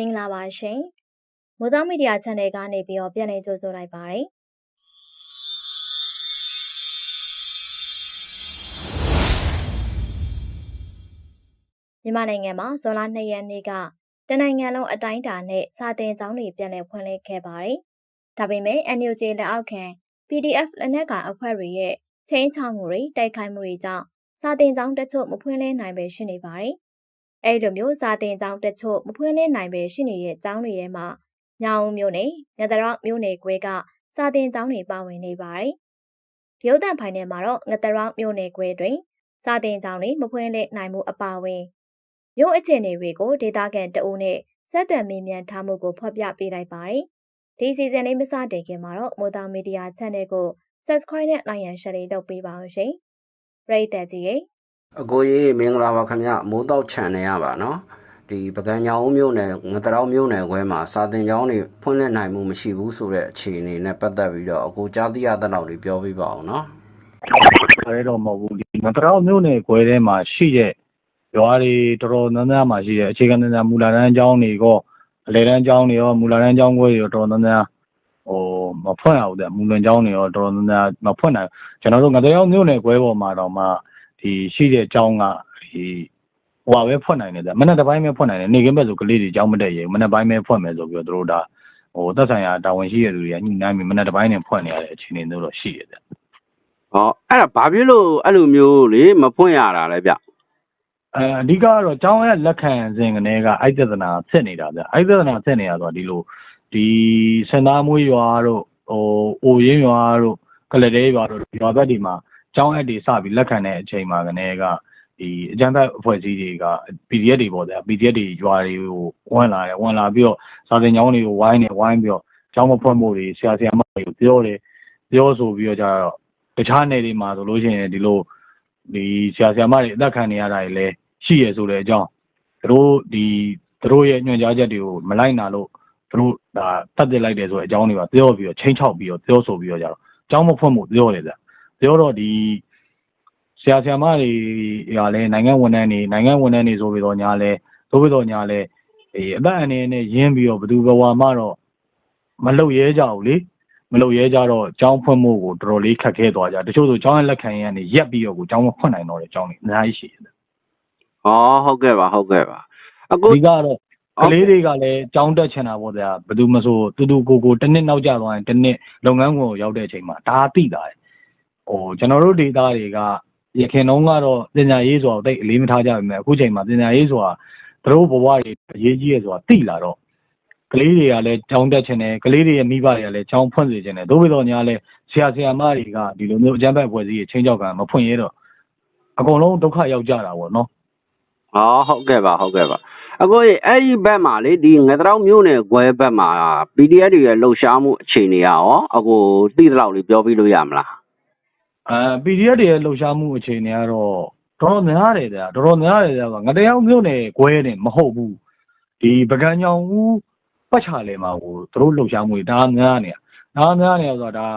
မင်္ဂလာပါရှင်။မိုးသားမီဒီယာ channel ကနေပြီးတော့ပြန်လည်ကြိုဆိုလိုက်ပါတယ်။မြန်မာနိုင်ငံမှာဇွန်လ2ရက်နေ့ကတနိုင်ငံလုံးအတိုင်းအတာနဲ့စာသင်ကျောင်းတွေပြန်လည်ဖွင့်လှစ်ခဲ့ပါတယ်။ဒါပေမဲ့ NUG လက်အောက်ခံ PDF လက်နက်ကိုင်အဖွဲ့တွေရဲ့ချင်းချောင်းမှုတွေတိုက်ခိုက်မှုတွေကြောင့်စာသင်ကျောင်းတချို့မဖွင့်လှစ်နိုင်ပဲရှိနေပါတယ်။ အဲဒီလိုမျိုးစာသင်ကျောင်းတချို့မဖွင့်လှစ်နိုင်ပဲရှိနေတဲ့ကျောင်းတွေထဲမှာညောင်ဦးမြို့နယ်၊ငတရောက်မြို့နယ်ခွဲကစာသင်ကျောင်းတွေပါဝင်နေပါတယ်။ရုပ်သံဖိုင်ထဲမှာတော့ငတရောက်မြို့နယ်ခွဲတွင်စာသင်ကျောင်းတွေမဖွင့်လှစ်နိုင်မှုအပါအဝင်မြို့အခြေအနေတွေကိုဒေသခံတအုပ်နဲ့ဆက်သွယ်မေးမြန်းထားမှုကိုဖော်ပြပေးလိုက်ပါတယ်။ဒီစီဇန်လေးမစတင်ခင်မှာတော့မိုးသားမီဒီယာ channel ကို subscribe နဲ့ like and share လေးလုပ်ပေးပါအောင်ရှင်။ပရိသတ်ကြီးရေ အကိုကြီးမင်္ဂလာပါခင်ဗျမိုးတော့ခြံနေရပါနော်ဒီပကံညောင်မြို့နယ်ငတရောက်မြို့နယ်ခွဲမှာစာတင်ကျောင်းတွေဖွင့်လှစ်နိုင်မှုမရှိဘူးဆိုတဲ့အခြေအနေနဲ့ပတ်သက်ပြီးတော့အကိုကြားသိရတဲ့လောက်တွေပြောပြပါအောင်နော်အဲတော့မဟုတ်ဘူးဒီငတရောက်မြို့နယ်ခွဲထဲမှာရှိတဲ့ရွာတွေတော်တော်များများမှာရှိတဲ့အခြေခံသင်တန်းမူလာတန်းကျောင်းတွေကောအလေတန်းကျောင်းတွေရောမူလာတန်းကျောင်းခွဲတွေရောတော်တော်များများဟိုမဖွင့်အောင်တဲ့မူလန်ကျောင်းတွေရောတော်တော်များများမဖွင့်နိုင်ကျွန်တော်တို့ငတရောက်မြို့နယ်ခွဲပေါ်မှာတော့မှ ဒီရှိတဲ့ကျောင်းကဒီဟိုပါပဲဖွင့်နိုင်တယ်တဲ့မနေ့တစ်ပိုင်းပဲဖွင့်နိုင်တယ်နေကင်းဘက်ဆိုကလေးတွေကျောင်းမတက်ရဘူးမနေ့ပိုင်းပဲဖွင့်မယ်ဆိုပြီးတော့တို့ဒါဟိုသက်ဆိုင်ရာတာဝန်ရှိတဲ့လူတွေကညှိနှိုင်းပြီးမနေ့တစ်ပိုင်းနဲ့ဖွင့်နေရတဲ့အခြေအနေမျိုးတော့ရှိရတယ်ဟောအဲ့ဒါဘာဖြစ်လို့အဲ့လိုမျိုးလေမဖွင့်ရတာလဲဗျအဲအဓိကကတော့ကျောင်းရဲ့လက်ခံစဉ်ကနေကအိုက်ပြဿနာဖြစ်နေတာဗျအိုက်ပြဿနာဖြစ်နေတာဆိုတော့ဒီလိုဒီစင်သားမွေးရွာတို့ဟိုအိုရင်းရွာတို့ကလတဲ့ရွာတို့ရွာဘက်ဒီမှာ ကျောင်းအပ်တွေစပြီးလက်ခံတဲ့အချိန်မှာကနေကဒီအကြမ်းဖက်အဖွဲ့အစည်းတွေက PDF တွေပေါ့ဗျာ PDF တွေရွာတွေကိုဝင်လာတယ်ဝင်လာပြီးတော့စာသင်ကျောင်းတွေကိုဝိုင်းနေဝိုင်းပြီးတော့ကျောင်းမဖွင့်ဖို့တွေဆရာဆရာမတွေကိုပြောတယ်ပြောဆိုပြီးတော့ကြတော့တခြားနယ်တွေမှာဆိုလို့ရှိရင်ဒီလိုဒီဆရာဆရာမတွေအသက်ခံနေရတာတွေလည်းရှိရဆိုတဲ့အကြောင်းသူတို့ဒီသူတို့ရဲ့ညွှန်ကြားချက်တွေကိုမလိုက်နာလို့သူတို့ဒါတတ်သိလိုက်တယ်ဆိုတဲ့အကြောင်းတွေပါပြောပြီးတော့ချိန်ချောက်ပြီးတော့ပြောဆိုပြီးတော့ကြတော့ကျောင်းမဖွင့်ဖို့ပြောတယ်ဗျ ပြောတော့ဒီဆရာဆရာမတွေကလည်းနိုင်ငံဝန်ထမ်းတွေနိုင်ငံဝန်ထမ်းတွေဆိုပြီးတော့ညာလဲဆိုပြီးတော့ညာလဲအဲအသက်အန္တရာယ်နဲ့ရင်းပြီးတော့ဘယ်သူဘဝမှတော့မလုပ်ရဲကြဘူးလေမလုပ်ရဲကြတော့ကျောင်းဖွင့်ဖို့ကိုတော်တော်လေးခက်ခဲသွားကြတချို့ဆိုကျောင်းရဲ့လက်ခံရကနေရက်ပြီးတော့ကိုကျောင်းမဖွင့်နိုင်တော့တဲ့ကျောင်းတွေအများကြီးရှိတယ်ဟောဟုတ်ကဲ့ပါဟုတ်ကဲ့ပါအအကိုဓိကတော့ကလေးတွေကလည်းကြောင်းတက်ချင်တာပေါ့ဗျာဘယ်သူမဆိုတူတူကိုကိုတစ်နှစ်နောက်ကျသွားရင်တစ်နှစ်လုပ်ငန်းခွင်ကိုရောက်တဲ့အချိန်မှာဒါသိတာတယ် ဟိုကျွန်တော်တို့ဒေတာတွေကရခင်တုန်းကတော့ပညာရေးဆိုတာတိတ်အလေးမထားကြပါဘူးအခုချိန်မှာပညာရေးဆိုတာသူတို့ဘဝတွေအရေးကြီးရဆိုတာသိလာတော့ကလေးတွေကလည်းကြောင်းတက်ချင်တယ်ကလေးတွေရဲ့မိဘတွေကလည်းကြောင်းဖွင့်စေချင်တယ်သို့ပေတော့ညာလဲဆရာဆရာမတွေကဒီလိုမျိုးအကြမ်းဖက်အဖွဲ့အစည်းတွေချင်းကြောက်ကမဖွင့်ရတော့အကုန်လုံးဒုက္ခရောက်ကြတာပေါ့နော်ဟောဟုတ်ကဲ့ပါဟုတ်ကဲ့ပါအကိုကြီးအဲ့ဒီဘက်မှာလေဒီငတောင်မျိုးနယ်ခွဲဘက်မှာ PDF တွေရဲ့လှုပ်ရှားမှုအခြေအနေကရောအကိုသိတဲ့လောက်လေးပြောပြလို့ရမလား အဲ PDF တွေရဲ့လှုပ်ရှားမှုအခြေအနေကတော့တော်တော်များတယ်ဗျာတော်တော်များတယ်ဗျာငတရောင်မြို့နယ်ခွဲနေမဟုတ်ဘူးဒီပကံညောင်ဦးပတ်ချာလဲမှာကိုသူတို့လှုပ်ရှားမှုတွေဒါများနေတာဒါများနေဆိုတာဒါ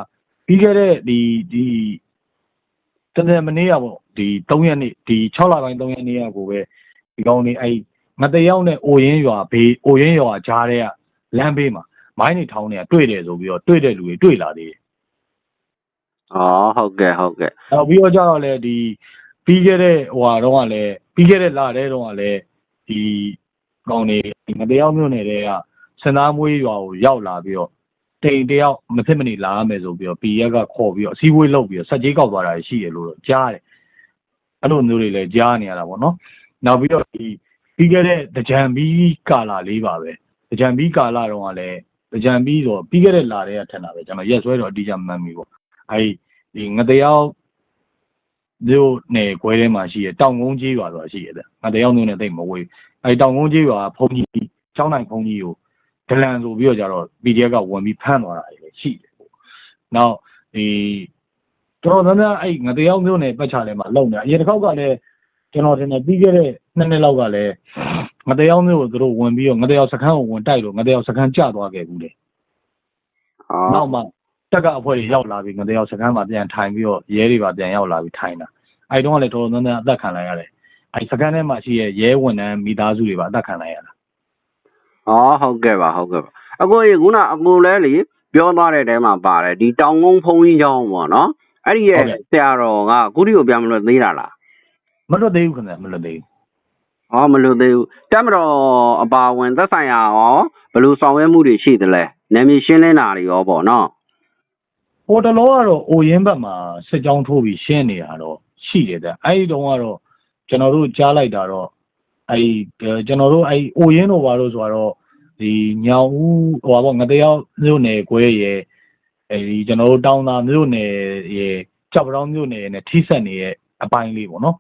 ပြီးခဲ့တဲ့ဒီဒီတနေ့မနေ့ကပေါ့ဒီ3ရက်နေ့ဒီ6လပိုင်း3ရက်နေ့ကကိုပဲဒီကောင်းနေအဲ့ငတရောင်နဲ့အိုရင်းရွာဘေးအိုရင်းရွာကြားတဲ့ကလမ်းဘေးမှာမိုင်းနေထောင်းနေတာတွေ့တယ်ဆိုပြီးတော့တွေ့တဲ့လူတွေတွေ့လာသေးတယ် ဟောဟုတ်ကဲ့ဟုတ်ကဲ့နောက်ပြီးတော့ကျတော့လေဒီပြီးခဲ့တဲ့ဟိုဟာတော့ကလည်းပြီးခဲ့တဲ့လတဲ့တော့ကလည်းဒီကောင်းနေဒီမတရားမျိုးနေတဲ့ကစင်သားမွေးရွာကိုရောက်လာပြီးတော့တိန်တယောက်မဖြစ်မနေလာရမယ်ဆိုပြီးတော့ PF ကခေါ်ပြီးတော့အစည်းအဝေးလုပ်ပြီးတော့စက်ကြီးကောက်သွားတာရှိတယ်လို့တော့ကြားတယ်အဲ့လိုမျိုးတွေလည်းကြားနေရတာပေါ့နော်နောက်ပြီးတော့ဒီပြီးခဲ့တဲ့တကြံဘီကာလာလေးပါပဲတကြံဘီကာလာတော့ကလည်းတကြံဘီဆိုပြီးခဲ့တဲ့လာတဲ့ကထင်တာပဲကျွန်တော်ရက်ဆွဲတော့အတိအကျမမှန်ဘူးပေါ့ အဲ့ဒီငတယောက်မြို့နယ်ခွဲထဲမှာရှိရတောင်ကုန်းကြီးရွာဆိုတာရှိရတယ်။ငါတယောက်မျိုးနဲ့တိတ်မဝေး။အဲဒီတောင်ကုန်းကြီးရွာကဘုံကြီးကျောင်းနိုင်ဘုံကြီးကိုဒလန်ဆိုပြီးတော့ကြတော့ PDF ကဝင်ပြီးဖမ်းသွားတာလေရှိတယ်ပေါ့။နောက်ဒီတော်တော်များများအဲ့ငါတယောက်မျိုးနဲ့ပတ်ချလဲမှာလုံနေ။အရင်တစ်ခေါက်ကလည်းကျွန်တော်ထင်တယ်ပြီးခဲ့တဲ့နှစ်နှစ်လောက်ကလည်းငါတယောက်မျိုးကိုသူတို့ဝင်ပြီးတော့ငါတယောက်စခန်းကိုဝင်တိုက်လို့ငါတယောက်စခန်းကျသွားခဲ့ဘူးလေ။ဟောနောက်မှ တက်ကအဖွဲတွေရောက်လာပြီးငတယောက်စကန်းမှာပြန်ထိုင်ပြီးတော့ရဲတွေပါပြန်ရောက်လာပြီးထိုင်တာအဲဒီတော့ကလည်းတော်တော်များများအသက်ခံလိုက်ရတယ်အဲဒီစကန်းထဲမှာရှိရဲ့ရဲဝန်ထမ်းမိသားစုတွေပါအသက်ခံလိုက်ရတာอ๋อဟုတ်ကဲ့ပါဟုတ်ကဲ့ပါအကိုကြီးခုနအကိုလဲလေပြောသွားတဲ့တဲမှာပါတယ်ဒီတောင်ကုန်းဖုံးကြီးကျောင်းပေါ့နော်အဲ့ဒီရဲ့ဆရာတော်ကကုရီကိုပြန်မလို့သေးတာလားမလွတ်သေးဘူးခင်ဗျမလွတ်သေးဘူးဟောမလို့သေးဘူးတက်မတော်အပါဝင်သက်ဆိုင်ရာရောဘယ်လိုဆောင်ရွက်မှုတွေရှိသလဲနာမည်ရှင်းလင်းတာတွေရောပေါ့နော် ဟိုတလောကတော့အိုရင်ဘက်မှာစစ်ကြောင်းထိုးပြီးရှင်းနေတာတော့ရှိတယ်တဲ့အဲ့ဒီတုန်းကတော့ကျွန်တော်တို့ကြားလိုက်တာတော့အဲ့ကျွန်တော်တို့အဲ့အိုရင်တို့ဘာလို့ဆိုတော့ဒီညောင်ဦးဟိုပါပေါ့ငတယောက်မြို့နယ်ကွဲရဲ့အဲဒီကျွန်တော်တို့တောင်းသာမြို့နယ်ရဲ့ကြောက်ပြောင်းမြို့နယ်နဲ့ထိဆက်နေရဲ့အပိုင်းလေးပေါ့နော်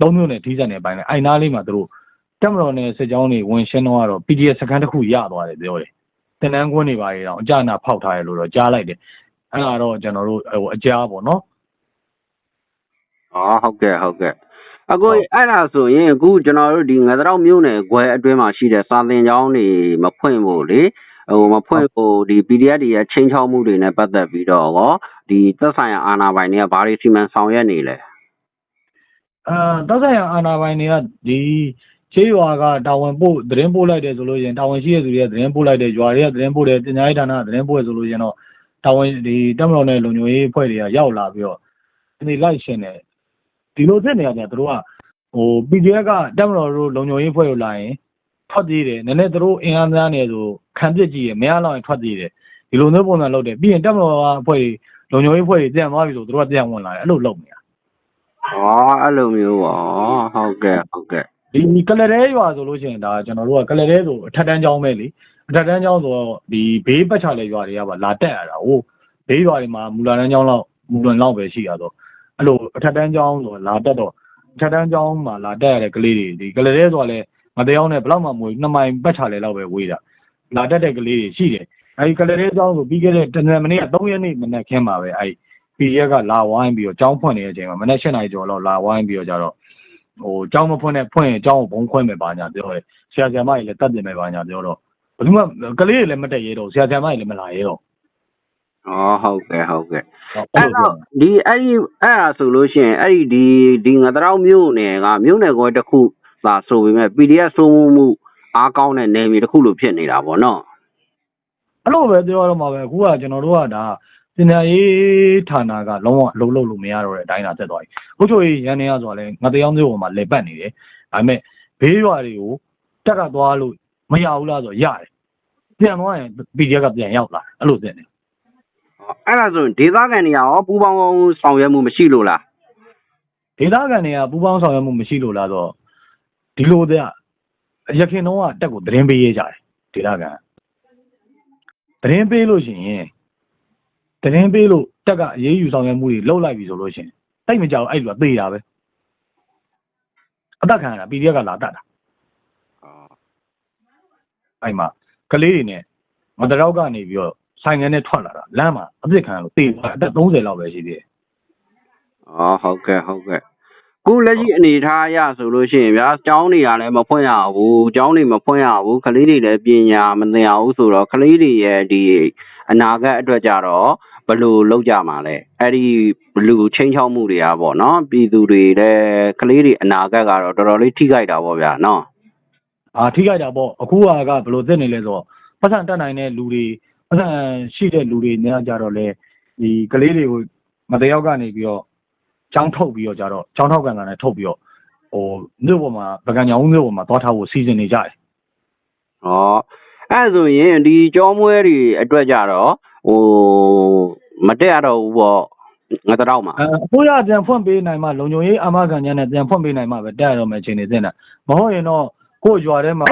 သုံးမြို့နယ်ထိဆက်နေအပိုင်းလေးအဲ့နားလေးမှာတို့တက်မတော်နဲ့စစ်ကြောင်းတွေဝင်ရှင်းတော့ကတော့ PDF စကန်တစ်ခုရသွားတယ်ပြောတယ်တင်နန်းကွန်းတွေပါရအောင်အကြနာဖောက်ထားရလို့တော့ကြားလိုက်တယ် အဲ့ဒါတော့ကျွန်တော်တို့ဟိုအကြားပေါ့နော်ဟောဟုတ်ကဲ့ဟုတ်ကဲ့အကိုကြီးအဲ့ဒါဆိုရင်အခုကျွန်တော်တို့ဒီငသတော်မြို့နယ်ခွဲအတွင်းမှာရှိတဲ့စာသင်ကျောင်းတွေမဖွင့်ဖို့လေဟိုမဖွင့်ဖို့ဒီ PDF တွေရဲ့ချင်းချောက်မှုတွေနဲ့ပတ်သက်ပြီးတော့ရောဒီသက်ဆိုင်ရာအာဏာပိုင်တွေကဘာတွေစီမံဆောင်ရွက်နေလဲအာတောက်ဆိုင်ရအာနာပိုင်တွေကဒီချေးရွာကတာဝန်ပို့သတင်းပို့လိုက်တယ်ဆိုလို့ရင်တာဝန်ရှိတဲ့သူတွေကသတင်းပို့လိုက်တယ်ရွာတွေကသတင်းပို့တယ်ပညာရေးဌာနကသတင်းပို့ရဆိုလို့ရင်တော့ တာဝန်ဒီတက်မတော်နဲ့လုံခြုံရေးအဖွဲ့တွေကရောက်လာပြီးတော့ဒီလိုက်ရှင်းတယ်ဒီလိုဖြစ်နေရတယ်သူတို့ကဟို PDF ကတက်မတော်တို့လုံခြုံရေးအဖွဲ့ကိုလာရင်ထွက်ပြေးတယ်နည်းနည်းသူတို့အင်အားများနေဆိုခံပစ်ကြည့်ရမရတော့ရင်ထွက်ပြေးတယ်ဒီလိုမျိုးပုံစံလုပ်တယ်ပြီးရင်တက်မတော်ကအဖွဲ့လုံခြုံရေးအဖွဲ့တွေပြန်သွားပြီဆိုသူတို့ကပြန်ဝင်လာတယ်အဲ့လိုလုပ်နေတာဟောအဲ့လိုမျိုးပေါ့ဟုတ်ကဲ့ဟုတ်ကဲ့ဒီကလရဲရွာဆိုလို့ရှိရင်ဒါကျွန်တော်တို့ကကလရဲဆိုအထက်တန်းကျောင်းပဲလေ အထက်တန်းကျောင်းဆိုတော့ဒီဘေးပတ်ချလဲရွာတွေကပါလာတက်ရတာဟိုဘေးရွာတွေမှာမူလာတန်းကျောင်းလောက်မူလွန်လောက်ပဲရှိရတော့အဲ့လိုအထက်တန်းကျောင်းဆိုလာတက်တော့အထက်တန်းကျောင်းမှာလာတက်ရတဲ့ကလေးတွေဒီကလေးတွေဆိုတော့လဲမတရားနဲ့ဘလောက်မှမဝေးနှစ်မိုင်ပတ်ချလဲလောက်ပဲဝေးတာလာတက်တဲ့ကလေးတွေရှိတယ်အဲဒီကလေးတွေကျောင်းဆိုပြီးခဲ့တဲ့တနင်္လာနေ့က3ရက်နေ့မနက်ခင်းမှာပဲအဲဒီ PDF ကလာဝိုင်းပြီးတော့ကျောင်းဖွင့်နေတဲ့အချိန်မှာမနက်7:00နာရီကျော်လောက်လာဝိုင်းပြီးတော့ကြတော့ဟိုကျောင်းမဖွင့်နဲ့ဖွင့်ရင်ကျောင်းကိုဘုံခွဲမယ်ပါညာပြောတယ်ဆရာဆရာမကြီးလည်းတတ်တင်မယ်ပါညာပြောတော့ ဘယ်သူမှကလေးတွေလည်းမတက်ရဲတော့ဆရာဆရာမကြီးလည်းမလာရဲတော့ဟောဟုတ်ကဲ့ဟုတ်ကဲ့အဲ့အဲ့လိုတော့ဒီအဲ့ဒီအဲ့ဒါဆိုလို့ရှိရင်အဲ့ဒီဒီဒီငသတော်မြို့နယ်ကမြို့နယ်ကွယ်တစ်ခုသာဆိုပေမဲ့ PDF စိုးမိုးမှုအားကောင်းတဲ့နယ်မြေတစ်ခုလို့ဖြစ်နေတာပေါ့နော်အဲ့လိုပဲပြောရတော့မှာပဲအခုကကျွန်တော်တို့ကဒါပညာရေးဌာနကလုံးဝအလုံးလုံးလို့မရတော့တဲ့အတိုင်းသာတက်သွားပြီ။ဟုတ်ချိုကြီးရန်နေရဆိုတော့လေငါတရားမျိုးပေါ်မှာလေပတ်နေတယ်။ဒါပေမဲ့ဘေးရွာတွေကိုတက်ကသွားလို့ မရဘူးလားဆိုတော့ရတယ်။ပြန်သွားရင် PDF ကပြန်ရောက်လာအဲ့လိုဖြစ်နေအဲ့ဒါဆိုရင်ဒေသခံတွေရောပူပေါင်းဆောင်ရွက်မှုမရှိလို့လားဒေသခံတွေကပူပေါင်းဆောင်ရွက်မှုမရှိလို့လားဆိုတော့ဒီလိုတဲ့ရခင်တော့ကတက်ကိုသတင်းပေးရကြတယ်ဒေသခံသတင်းပေးလို့ရှိရင်သတင်းပေးလို့တက်ကအရေးယူဆောင်ရွက်မှုတွေလုပ်လိုက်ပြီဆိုလို့ရှိရင်တိတ်မကြောက်အဲ့လိုသေတာပဲအသက်ခံရတာ PDF ကလာတတ်တာ အဲ့မှာကလေးတွေနဲ့မတရောက်ကနေပြီးတော့ဆိုင်ငယ်နဲ့ထွက်လာတာလမ်းမှာအပြစ်ခံရလို့သေသွားအသက်30လောက်ပဲရှိသေးတယ်ဟောဟုတ်ကဲ့ဟုတ်ကဲ့ခုလက်ရှိအနေထားအရဆိုလို့ရှိရင်ဗျာကျောင်းတွေကလည်းမဖွင့်ရဘူးကျောင်းတွေမဖွင့်ရဘူးကလေးတွေလည်းပညာမသင်ရဘူးဆိုတော့ကလေးတွေရဲ့ဒီအနာဂတ်အတွက်ကြတော့ဘယ်လိုလုပ်ကြမှာလဲအဲ့ဒီဘလူချင်းချောက်မှုတွေကပေါ့နော်ပြည်သူတွေလည်းကလေးတွေအနာဂတ်ကတော့တော်တော်လေးထိခိုက်တာပေါ့ဗျာနော် အာထိခိုက်တာပေါ့အခုကကဘယ်လိုသိနေလဲဆိုတော့ပတ်စံတက်နိုင်တဲ့လူတွေပတ်စံရှိတဲ့လူတွေများကြတော့လေဒီကလေးတွေကိုမတယောက်ကနေပြီးတော့ចောင်းထုတ်ပြီးတော့ကြတော့ចောင်းထောက်ကန်တာနဲ့ထုတ်ပြီးတော့ဟိုမြို့ပေါ်မှာပကံညာဦးမြို့ပေါ်မှာသွားထားဖို့စီစဉ်နေကြတယ်ဟောအဲ့ဒါဆိုရင်ဒီကျောမွဲတွေအတွက်ကြတော့ဟိုမတက်ရတော့ဘူးပေါ့ငါတော့မှာအဲအစိုးရပြန်ဖွင့်ပေးနိုင်မှလုံခြုံရေးအာမခံချက်နဲ့ပြန်ဖွင့်ပေးနိုင်မှပဲတက်ရတော့မယ်အခြေအနေသိနေတာမဟုတ်ရင်တော့ ကို့ရွာထဲမှာ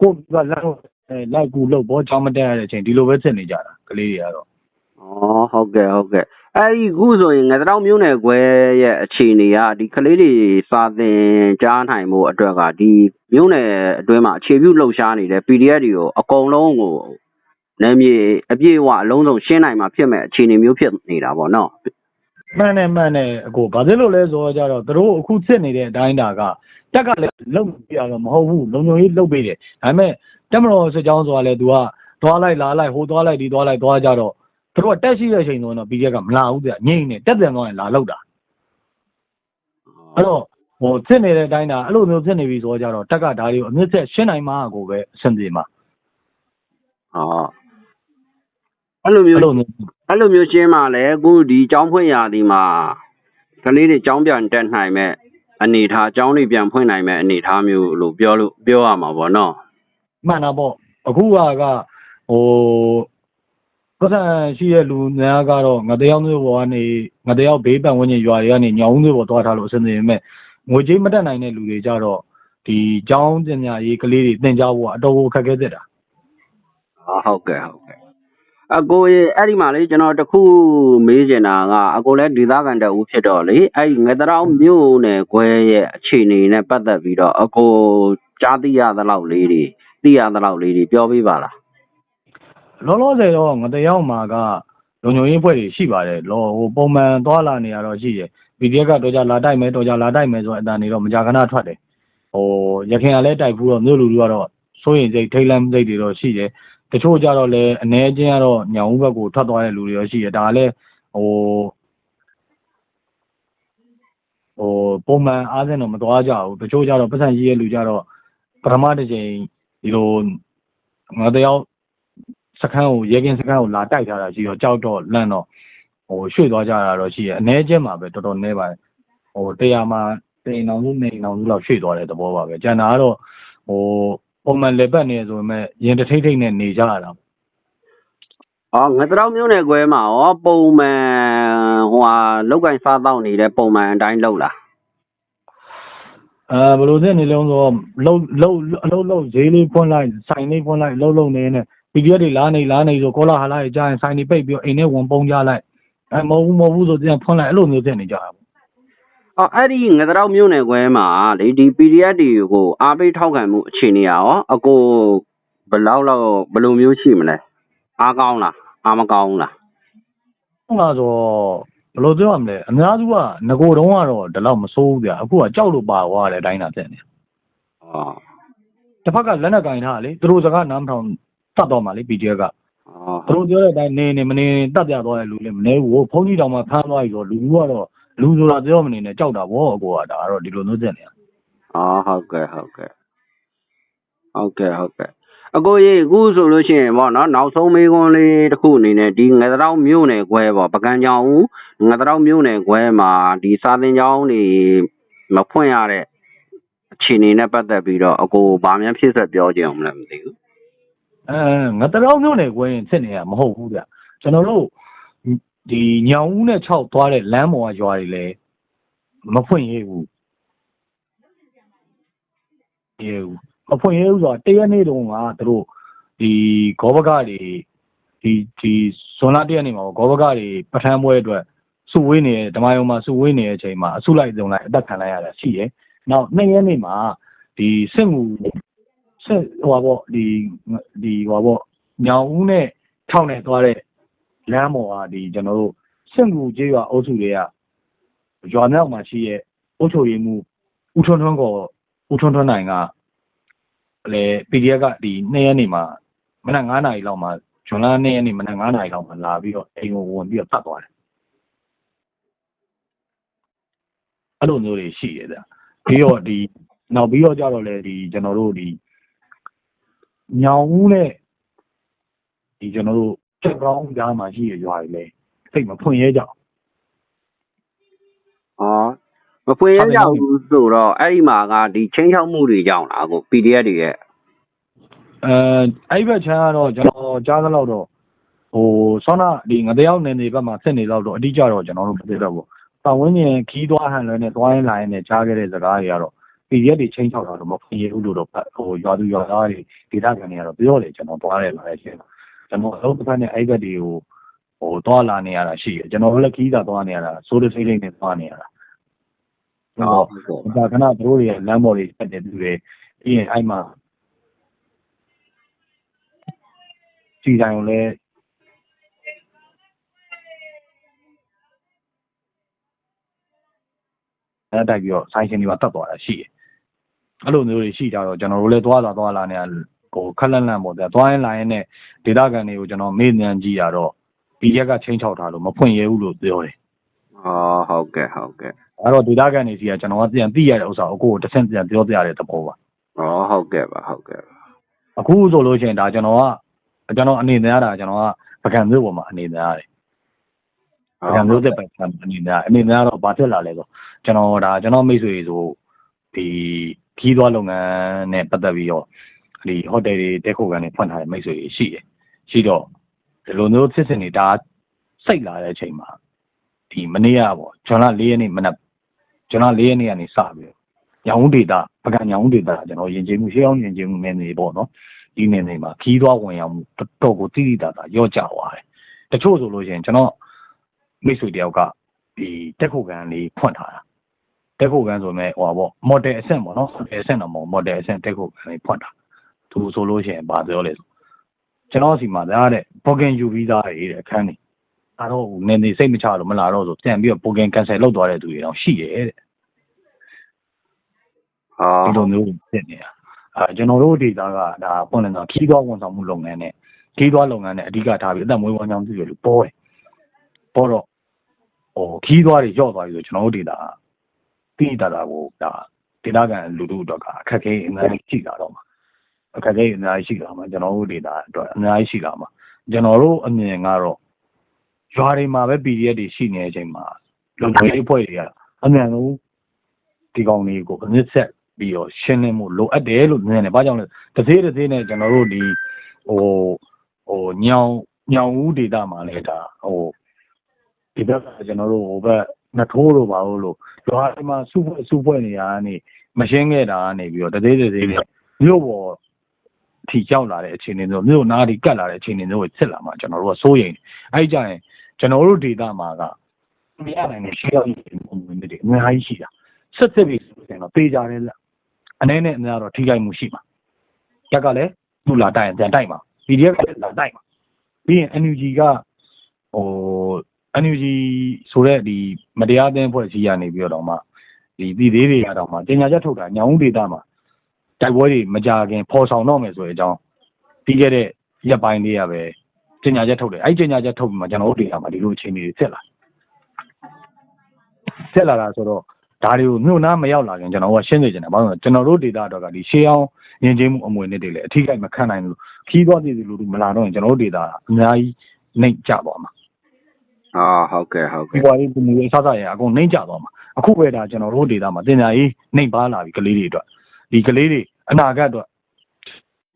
ကို့ကလမ်းအဲလိုက်ကူလို့ဘောချောင်းမတက်ရတဲ့အချိန်ဒီလိုပဲဖြစ်နေကြတာကလေးတွေကတော့ဩဟုတ်ကဲ့ဟုတ်ကဲ့အဲ့ဒီခုဆိုရင်ငါတော့မျိုးနယ်ခွဲရဲ့အခြေအနေကဒီကလေးတွေစာသင်ကြားနိုင်မှုအတွက်ကဒီမျိုးနယ်အတွင်းမှာအခြေပြုလှုပ်ရှားနေတဲ့ PDF တွေကိုအကုန်လုံးကိုနာမည်အပြည့်အဝအလုံးစုံရှင်းနိုင်မှာဖြစ်မဲ့အခြေအနေမျိုးဖြစ်နေတာပေါ့နော် မှန်တယ်မှန်တယ်အကိုဘာဖြစ်လို့လဲဆိုတော့ကြတော့သူတို့အခုစစ်နေတဲ့အတိုင်းတာကတက်ကလည်းလုံပြရတော့မဟုတ်ဘူးလုံခြုံရေးလုံပေးတယ်ဒါပေမဲ့တက်မတော်စစ်ကြောင်းဆိုတာလေသူကသွားလိုက်လာလိုက်ဟိုသွားလိုက်ဒီသွားလိုက်သွားကြတော့သူတို့ကတက်ရှိတဲ့အချိန်ဆိုတော့ PDF ကမလာဘူးပြငိမ့်နေတက်ပြန်သွားရင်လာလောက်တာအဲ့တော့ဟိုစစ်နေတဲ့အတိုင်းတာအဲ့လိုမျိုးစစ်နေပြီဆိုတော့ကြတော့တက်ကဒါတွေကိုအမြင့်ဆက်ရှင်းနိုင်မှာကိုပဲအဆင်ပြေမှာဟော အဲ့လိုမျိုး အဲ့လိုမျိုး အဲ့လိုမျိုးရှင်းမှလည်းအခုဒီចောင်းဖွင့်ရာဒီမှာကလေးတွေចောင်းပြန်တက်နိုင်မဲ့အနေထားចောင်းတွေပြန်ဖွင့်နိုင်မဲ့အနေထားမျိုးလို့ပြောလို့ပြောရမှာပေါ့နော် မှန်တာပေါ့အခုကကဟိုပတ်စံရှိတဲ့လူများကတော့ငတယောက်မျိုးပေါ်ကနေငတယောက်ဘေးပတ်ဝန်းကျင်ရွာတွေကနေညောင်မျိုးပေါ်သွားထားလို့အဆင်ပြေပေမဲ့ငွေကြေးမတက်နိုင်တဲ့လူတွေကြတော့ဒီကျောင်းပညာရေးကလေးတွေသင်ကြားဖို့ကအတော်ကိုအခက်အခဲသက်တာ ဟာဟုတ်ကဲ့ဟုတ်ကဲ့ အကိုရေအဲ့ဒီမှာလေကျွန်တော်တခုမေးချင်တာကအကိုလည်းဒေသခံတအူးဖြစ်တော့လေအဲ့ဒီငတရောင်မြို့နယ်ခွဲရဲ့အခြေအနေနဲ့ပတ်သက်ပြီးတော့အကိုကြားသိရသလောက်လေးတွေသိရသလောက်လေးတွေပြောပြပါလားလောလောဆယ်တော့ငတယောက်မှာကလုံခြုံရေးဖွဲ့တွေရှိပါတယ်လောဟိုပုံမှန်သွားလာနေရတော့ရှိတယ် PDF ကတော့ကြလာတိုက်မယ်တော့ကြလာတိုက်မယ်ဆိုတဲ့အတန်တွေတော့မကြာခဏထွက်တယ်ဟိုရခင်ကလည်းတိုက်ဘူးတော့မြို့လူလူကတော့စိုးရင်စိတ်ထိတ်လန့်စိတ်တွေတော့ရှိတယ် တချို့ကြတော့လည်းအ ਨੇ ချင်းကတော့ညောင်ဦးဘက်ကိုထွက်သွားတဲ့လူတွေရောရှိတယ်ဒါကလည်းဟိုဟိုပုံမှန်အားစင်တော့မသွားကြဘူးတချို့ကြတော့ပတ်စံကြီးရဲ့လူကြတော့ပထမတစ်ချိန်ဒီလိုငါတယောက်စခန်းကိုရေကင်းစခန်းကိုလာတိုက်ထားတာရှိတော့ကြောက်တော့လန့်တော့ဟိုရွှေ့သွားကြတာတော့ရှိတယ်အ ਨੇ ချင်းမှာပဲတော်တော်နည်းပါတယ်ဟိုတရားမှာတိန်အောင်စုနေအောင်စုလောက်ရွှေ့သွားတဲ့သဘောပါပဲကျန်တာကတော့ဟို ပုံမှန်လက်ပတ်နေဆိုပေမဲ့ရင်တထိတ်ထိတ်နဲ့နေကြရတာအော်ငတရောင်မြို့နယ်ခွဲမှာရောပုံမှန်ဟိုဟာလောက်ကင်စားတော့နေတဲ့ပုံမှန်အတိုင်းလုပ်လားအဲဘယ်လိုဖြစ်နေလဲဆိုတော့လှုပ်လှုပ်အလုံးလုံးဈေးလေးဖွင့်လိုက်ဆိုင်လေးဖွင့်လိုက်လှုပ်လှုပ်နေနေ PDF တွေလာနေလာနေဆိုကောလာဟာလာကြီးကြားရင်ဆိုင်တွေပိတ်ပြီးတော့အိမ်ထဲဝင်ပုံကြလိုက်အဲမဟုတ်ဘူးမဟုတ်ဘူးဆိုပြန်ဖွင့်လိုက်အဲ့လိုမျိုးဖြစ်နေကြတာပေါ့ အော်အဲ့ဒီငတရောင်မြို့နယ်ခွဲမှာလေဒီ PDF တွေကိုအားပေးထောက်ခံမှုအခြေအနေရောအကိုဘယ်လောက်လောက်ဘယ်လိုမျိုးရှိမလဲအားကောင်းလားအားမကောင်းလားဟုတ်လားဆိုတော့ဘယ်လိုပြောရမလဲအများစုကငကိုတုံးကတော့ဒီလောက်မစိုးဘူးဗျာအခုကကြောက်လို့ပါသွားတဲ့အတိုင်းသာဖြစ်နေအော်တစ်ဖက်ကလက်နဲ့ကင်ထားတာလေသူတို့စကားနားမထောင်တတ်တော့မှလေ PDF ကအော်သူတို့ပြောတဲ့အတိုင်းနေနေမနေတတ်ပြသွားတဲ့လူလည်းမနေဘူးဖုန်းကြီးတောင်မှဖမ်းသွားပြီဆိုတော့လူမျိုးကတော့ လူဆိုတာပြောမနေနဲ့ကြောက်တာဗောအကိုကဒါကတော့ဒီလိုမျိုးဖြစ်နေတာအော်ဟုတ်ကဲ့ဟုတ်ကဲ့ဟုတ်ကဲ့ဟုတ်ကဲ့အကိုကြီးအခုဆိုလို့ရှိရင်ပေါ့နော်နောက်ဆုံးမေးခွန်းလေးတစ်ခုအနေနဲ့ဒီငတရောင်မြို့နယ်ခွဲပေါ့ပကံကြောင်ဦးငတရောင်မြို့နယ်ခွဲမှာဒီစာသင်ကျောင်းတွေမဖွင့်ရတဲ့အခြေအနေနဲ့ပတ်သက်ပြီးတော့အကိုဗာမြန်ဖြစ်ဆက်ပြောကြအောင်မလဲမသိဘူးအဲငတရောမျိုးနယ်ကွင်းဖြစ်နေရမဟုတ်ဘူးဗျကျွန်တော်တို့ ဒီညောင်ဦးနဲ့6သွားတဲ့လမ်းပေါ်ကရွာတွေလည်းမဖွင့်ရဘူးရေဘူးမဖွင့်ရဘူးဆိုတော့တရက်နေ့တုန်းကသူတို့ဒီဂောဘကတွေဒီဒီဇွန်လတရက်နေ့မှာဂောဘကတွေပထမပွဲအတွက်စုဝေးနေဓမ္မယုံမှာစုဝေးနေတဲ့အချိန်မှာအစုလိုက်စုံလိုက်အသက်ခံလိုက်ရတာရှိတယ်။နောက်နှစ်ရက်နေ့မှာဒီစစ်မှုစစ်ဟိုပါပေါ့ဒီဒီဟိုပါပေါ့ညောင်ဦးနဲ့ထောက်နဲ့သွားတဲ့ လမ်းပေါ်ကဒီကျွန်တော်တို့စစ်မှုကျေးရွာအုပ်စုတွေကရွာမြောက်မှာရှိရဲ့အုပ်ချုပ်ရေးမှုဦးထွန်းထွန်းကောဦးထွန်းထွန်းနိုင်ကလေ PDF ကဒီနှစ်ရက်နေ့မှာမနက်9နာရီလောက်မှာဇွန်လ2ရက်နေ့မနက်9နာရီလောက်မှာလာပြီးတော့အိမ်ကိုဝင်ပြီးတော့တတ်သွားတယ်အဲ့လိုမျိုးတွေရှိရတယ်ပြီးတော့ဒီနောက်ပြီးတော့ကြတော့လေဒီကျွန်တော်တို့ဒီညောင်ဦးနဲ့ဒီကျွန်တော်တို့ ချက်ကောင်းကြားမှာရှိရရွာတွေလေစိတ်မဖွင့်ရဲကြအောင်အော်မဖွင့်ရကြဘူးဆိုတော့အဲ့ဒီမှာကဒီချင်းချောက်မှုတွေကြောင့်လားအကို PDF တွေရဲ့အဲအဲ့ဘက်ချမ်းကတော့ကျွန်တော်ကြားသလောက်တော့ဟိုဆောနာဒီငတယောက်နေနေဘက်မှာဖြစ်နေတော့တော့အတိအကျတော့ကျွန်တော်တို့မသိတော့ဘူး။ပတ်ဝန်းကျင်ခီးသွားဟန်လည်းနဲ့သွားရင်လာရင်နဲ့ကြားခဲ့တဲ့စကားတွေကတော့ PDF တွေချင်းချောက်တာတော့မဖွင့်ရဘူးလို့တော့ဟိုရွာသူရွာသားတွေဒေသခံတွေကတော့ပြောတယ်ကျွန်တော်သွားတယ်လာတယ်ရှင်း။ ကျွန်တော်အလုပ်တစ်ဖက်နဲ့အဲ့ဘက်တွေကိုဟိုသွားလာနေရတာရှိတယ်ကျွန်တော်လည်းခီးသာသွားနေရတာစိုးတဲ့စိတ်လေးနဲ့သွားနေရတာ။ဟောဟုတ်ကဲ့ဒါကနတို့တွေလမ်းပေါ်တွေတက်တဲ့သူတွေပြီးရင်အဲ့မှာစီတိုင်းကိုလည်းအဲ့တိုက်ပြီးတော့ဆိုင်ရှင်တွေပါတတ်သွားတာရှိတယ်အဲ့လိုမျိုးတွေရှိကြတော့ကျွန်တော်တို့လည်းသွားတာသွားလာနေရ ဟိုခက်လန့်လန့်ပေါ့ဗျာသွားရင်လာရင်နဲ့ဒေတာကန်တွေကိုကျွန်တော်မေ့ညံကြည့်ရတော့ဒီရက်ကချင်းချောက်ထားလို့မဖွင့်ရဘူးလို့ပြောတယ်အော်ဟုတ်ကဲ့ဟုတ်ကဲ့အဲ့တော့ဒေတာကန်တွေစီကကျွန်တော်ကပြန်သိရတဲ့ဥစ္စာကိုကိုယ်တစ်ဆင့်ပြန်ပြောပြရတဲ့သဘောပါအော်ဟုတ်ကဲ့ပါဟုတ်ကဲ့ပါအခုဆိုလို့ရှိရင်ဒါကျွန်တော်ကကျွန်တော်အနေနဲ့ရတာကျွန်တော်ကပကံမျိုးပေါ်မှာအနေနဲ့ရတယ်ပကံမျိုးတဲ့ပကံအနေနဲ့အနေနဲ့ကတော့ဘာဖြစ်လာလဲဆိုကျွန်တော်ဒါကျွန်တော်မိတ်ဆွေဆိုဒီခီးသွားလုပ်ငန်းနဲ့ပတ်သက်ပြီးတော့ ဒီဟိုတယ်တွေတက်ခုကန်တွေဖွင့်ထားတဲ့မိတ်ဆွေတွေရှိတယ်ရှိတော့ဒီလိုမျိုးဖြစ်စဉ်တွေဒါစိတ်လာတဲ့အချိန်မှာဒီမနေ့ကပေါ့ကျွန်တော်၄ရက်နေ့မနက်ကျွန်တော်၄ရက်နေ့ကနေစပြီးညောင်ဦးဒေတာပကံညောင်ဦးဒေတာကျွန်တော်ယဉ်ကျေးမှုရှေးအောင်ယဉ်ကျေးမှုနယ်နေပေါ့နော်ဒီနယ်နေမှာခီးသွားဝင်ရောက်မှုတော်တော်ကိုတိတိတသာရော့ကျသွားတယ်တချို့ဆိုလို့ရှိရင်ကျွန်တော်မိတ်ဆွေတယောက်ကဒီတက်ခုကန်လေးဖွင့်ထားတာတက်ခုကန်ဆိုမဲ့ဟိုပါပေါ့ model အဆင့်ပေါ့နော် model အဆင့်တော့မဟုတ် model အဆင့်တက်ခုကန်လေးဖွင့်တာ သူဆိုလို့ရှိရင်ဗာပြောလဲဆိုကျွန်တော်စီမှာဒါတဲ့ pocket ယူပြီးသားရေးတဲ့အခန်းနေအဲ့တော့ဟိုနေနေစိတ်မချလို့မလာတော့ဆိုပြန်ပြီးတော့ pocket cancel လုပ်သွားတဲ့သူတွေတော့ရှိရဲ့တဲ့ဟာဒီလိုမျိုးဖြစ်နေတာအဲကျွန်တော်တို့ဒေတာကဒါပွင့်နေတာခီးသွားဝန်ဆောင်မှုလုပ်ငန်းနဲ့ခီးသွားလုပ်ငန်းနဲ့အဓိကထားပြီးအသက်မွေးဝမ်းကြောင်းပြုရလို့ပေါ်တယ်ပေါ်တော့ဟိုခီးသွားတွေရော့သွားပြီဆိုကျွန်တော်တို့ဒေတာကတိတိတတာကိုဒါဒေတာကန်လူတို့အတွက်ကအခက်အခဲအများကြီးရှိတာတော့မှာ အခက်အခဲအများကြီးရှိတာမှာကျွန်တော်တို့ဒေတာအတွက်အများကြီးရှိတာမှာကျွန်တော်တို့အမြင်ကတော့ရွာတွေမှာပဲ PDF တွေရှိနေတဲ့အချိန်မှာလုံခြုံရေးအဖွဲ့တွေကအမြန်ဆုံးဒီကောင်လေးကိုအနစ်ဆက်ပြီးတော့ရှင်းလင်းမှုလိုအပ်တယ်လို့မြင်တယ်။ဘာကြောင့်လဲ။တစ်သေးတစ်သေးနဲ့ကျွန်တော်တို့ဒီဟိုဟိုညောင်ညောင်ဦးဒေတာမှာလည်းဒါဟိုဒီဘက်ကကျွန်တော်တို့ဟိုဘက်နှထိုးလို့ပါလို့လို့ရွာဒီမှာစုဖွဲ့စုဖွဲ့နေရတာကနေမရှင်းခဲ့တာကနေပြီးတော့တစ်သေးတစ်သေးနဲ့မြို့ပေါ် ထီကြောက်လာတဲ့အခြေအနေမျိုးမြို့နားဒီကတ်လာတဲ့အခြေအနေမျိုးကိုစစ်လာမှာကျွန်တော်တို့ကစိုးရိမ်တယ်။အဲဒီကြရင်ကျွန်တော်တို့ဒေတာမှာကမရနိုင်တဲ့ရှေ့ရောက်နေပုံစံတွေအများကြီးရှိတာ။ဆက်စစ်ပြီးဆိုရင်တော့ပေးကြတယ်လက်အနေနဲ့အများတော့ထိခိုက်မှုရှိမှာရက်ကလည်းသူ့လာတိုက်ရင်ပြန်တိုက်မှာ PDF ကလည်းလာတိုက်မှာပြီးရင် NUG ကဟို NUG ဆိုတဲ့ဒီမတရားသင်းဖွဲ့စည်းရနေပြီးတော့မှဒီပြည်သေးတွေရတော့မှတင်ညာချက်ထုတ်တာညောင်ဦးဒေတာမှာ တိုက်ပွဲတွေမကြခင်ပေါ်ဆောင်တော့မယ်ဆိုတဲ့အကြောင်းပြီးခဲ့တဲ့ရက်ပိုင်းလေးရပဲတင်ညာချက်ထုတ်တယ်အဲ့တင်ညာချက်ထုတ်ပြီးမှကျွန်တော်တို့ဒေတာမှာဒီလိုအခြေအနေတွေဖြစ်လာဖြစ်လာတာဆိုတော့ဒါတွေကိုမြို့နာမရောက်လာခင်ကျွန်တော်ကရှင်းနေကြတယ်ဘာလို့လဲကျွန်တော်တို့ဒေတာတော့ကဒီရှေးအောင်ယဉ်ကျေးမှုအမွေနဲ့တွေလည်းအထီးကိမခံနိုင်ဘူးခီးသွားပြည်သူလူထုမလာတော့ရင်ကျွန်တော်တို့ဒေတာအများကြီးနှိမ့်ကြသွားမှာဟာဟုတ်ကဲ့ဟုတ်ဒီကဲ့ဘွားလေးဒီမျိုးအစစရအကုန်နှိမ့်ကြသွားမှာအခုပဲဒါကျွန်တော်တို့ဒေတာမှာတင်ညာရေးနှိမ့်ပါလာပြီကလေးတွေအတွက်ဒီကလေးတွေ အနာဂတ်အတွက်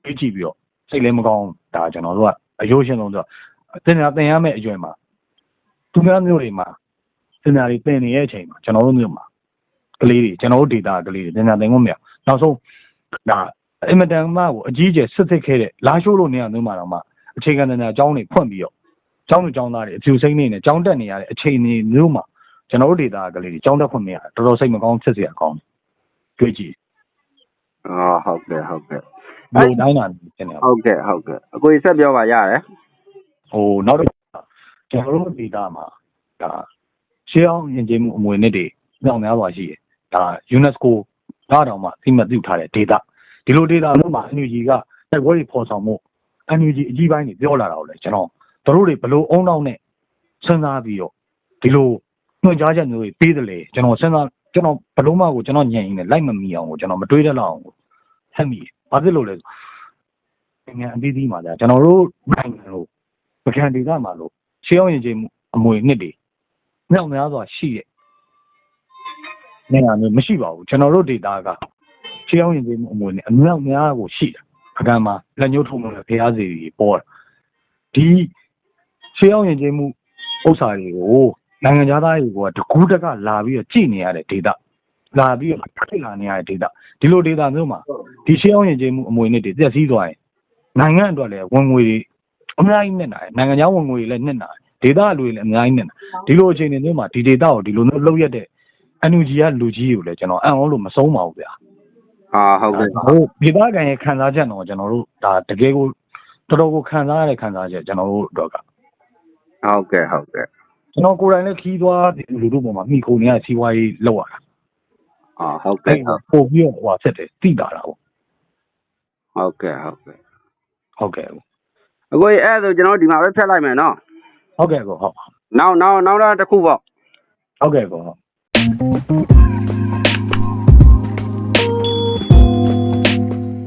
သိကြည့်ပြီးတော့စိတ်လည်းမကောင်းဒါကျွန်တော်တို့ကအယိုးရှင်းဆုံးဆိုတင်ညာတင်ရမယ့်အရွယ်မှာသူများမျိုးတွေမှာတင်ညာတွေတင်နေတဲ့အချိန်မှာကျွန်တော်တို့မျိုးမှာကလေးတွေကျွန်တော်တို့ data ကလေးတွေညညာတင်ခွင့်မရနောက်ဆုံးဒါအင်မတန်မှကိုအကြီးကျယ်စစ်စစ်ခဲ့တဲ့လာရှိုးလို့နေရာမျိုးမှာတော့မှအခြေခံတဲ့အကြောင်းတွေဖွင့်ပြီးတော့အကြောင်းတွေအကြောင်းသားတွေအဖြူစိမ့်နေနဲ့အကြောင်းတက်နေရတဲ့အခြေအနေမျိုးမှာကျွန်တော်တို့ data ကလေးတွေအကြောင်းတက်ခွင့်မရတော်တော်စိတ်မကောင်းဖြစ်စရာကောင်းတယ်တွေ့ကြည့် ဟာဟုတ်ကဲ့ဟုတ်ကဲ့ဒီလိုတိုင်းတာနေတယ်ဟုတ်ကဲ့ဟုတ်ကဲ့အကိုကြီးဆက်ပြောပါရတယ်ဟိုနောက်တစ်ကျွန်တော်တို့ data မှာဒါရှင်းအောင်ယဉ်ကျေးမှုအမွေနဲ့တွေညောင်များစွာရှိတယ်ဒါ UNESCO ဒါတောင်မှသိမှတ်ပြုထားတဲ့ data ဒီလို data မျိုးမှာ NUG ကတိုက်ပွဲတွေပေါ်ဆောင်မှု NUG အကြီးပိုင်းတွေပြောလာတာကိုလေကျွန်တော်တို့တွေဘလို့အုံနောက်နဲ့စဉ်းစားပြီးတော့ဒီလိုညွှန်ကြားချက်မျိုးတွေပေးတယ်လေကျွန်တော်စဉ်းစား ကျွန်တော်ဘလို့မှကိုကျွန်တော်ညံ့ရင်းနဲ့လိုက်မမီအောင်ကိုကျွန်တော်မတွေးတတ်လောက်အောင်ကိုဟက်မိဘာဖြစ်လို့လဲဆိုငါအပြီးသီးမှာကြာကျွန်တော်တို့နိုင်ငံလို့ပကံဒေသမှာလို့ရှေးအောင်ရင်ချင်းအမွေနှစ်တွေမြောက်များစွာရှိတဲ့နေရာမျိုးမရှိပါဘူးကျွန်တော်တို့ဒေတာကရှေးအောင်ရင်ချင်းအမွေနဲ့အမြောက်များကိုရှိတာပကံမှာလက်ညှိုးထုံလို့ဖျားစီတွေပေါ်တာဒီရှေးအောင်ရင်ချင်းမှုဥစ္စာတွေကို နိုင်ငံသားတွေကတကူးတကလာပြီးတော့ကြည်နေရတဲ့ဒေတာလာပြီးတော့ဖြစ်လာနေရတဲ့ဒေတာဒီလိုဒေတာမျိုးမှာဒီရှေးအောင်ရင်ချင်းမှုအမွေနှစ်တွေပြည့်စည်သွားရင်နိုင်ငံအတွက်လည်းဝင်ငွေတွေအများကြီးနဲ့နာတယ်နိုင်ငံခြားဝင်ငွေတွေလည်းနဲ့နာတယ်ဒေတာလူတွေလည်းအများကြီးနဲ့နာဒီလိုအခြေအနေမျိုးမှာဒီဒေတာကိုဒီလိုမျိုးလှုပ်ရက်တဲ့ NUG ကလူကြီးကိုလည်းကျွန်တော်အံ့ဩလို့မဆုံးပါဘူးဗျာဟာဟုတ်ကဲ့ဟိုဒေတာကန်ရဲ့ခံစားချက်တော့ကျွန်တော်တို့ဒါတကယ်ကိုတော်တော်ကိုခံစားရတဲ့ခံစားချက်ကျွန်တော်တို့အတွက်ကဟုတ်ကဲ့ဟုတ်ကဲ့ ကျွန်တော်ကိုယ်တိုင်လည်းခီးသွားလူတို့ပေါ်မှာမိခိုနေရစီးပွားရေးလောက်ရတာဟာဟုတ်အဲ့ကဲ့ပို့ပြီးတော့ဟိုဖြစ်တယ်တိတာတာပေါ့ဟုတ်ကဲ့ဟုတ်ကဲ့ဟုတ်ကဲ့အကိုကြီးအဲ့ဒါဆိုကျွန်တော်ဒီမှာပဲဖြတ်လိုက်မယ်နော်ဟုတ်ကဲ့ကောဟုတ်နောက်နောက်နောက်တော့တစ်ခုပေါ့ဟုတ်ကဲ့ကောဟုတ်